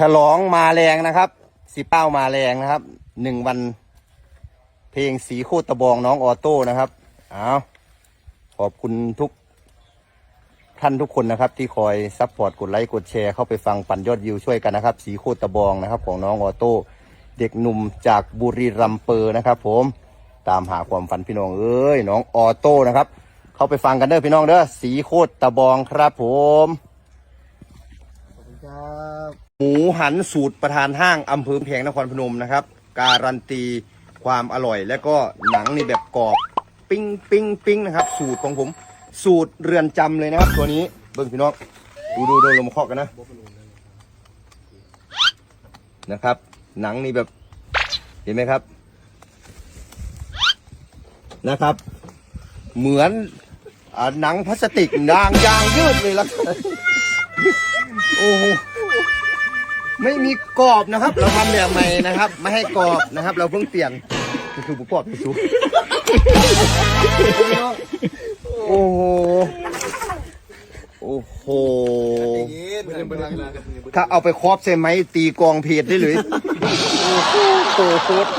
ฉลองมาแรงนะครับสิเป้ามาแรงนะครับหนึ่งวัน เพลงสีโคตรตะบองน้องออโต้นะครับเอาขอบคุณทุกท่านทุกคนนะครับ ที่คอยซัพพอร์ตกดไลค์กดแชร์เข้าไปฟังปั่นยอดวิวช่วยกันนะครับ สีโคตรตะบองนะครับ ของน้องออโต้เด็กหนุ่มจากบุรีรัมเปอร์นะครับ ผมตามหาความฝันพี่น้องเอ้ยน้องออโต้นะครับ เข้าไปฟังกันเด้อพี่น้องเด้อสีโคตรตะบองครับผม ครับหมูหันสูตรประธานห้างอำเภอแพงนครพนมนะครับ การันตีความอร่อย และก็หนังนี่แบบกรอบปิ้งปิ้งปิ้งนะครับ สูตรของผม สูตรเรือนจำเลยนะครับ ตัวนี้เบิ้งพี่น้องดูดูดูลงมาเคาะกันนะนะครับ หนังนี่แบบเห็นไหมครับนะครับ เหมือนอหนังพลาสติกยางยางยืดเลยละ โอ้โหไม่มีกรอบนะครับ เราทำแบบใหม่นะครับ ไม่ให้กรอบนะครับ เราเพิ่งเปลี่ยนคือบุกกรอบคือโอ้โหโอ้โหถ้าเอาไปครอบใช่ไหมตีกองเพจได้เลยโอ้โหโคตร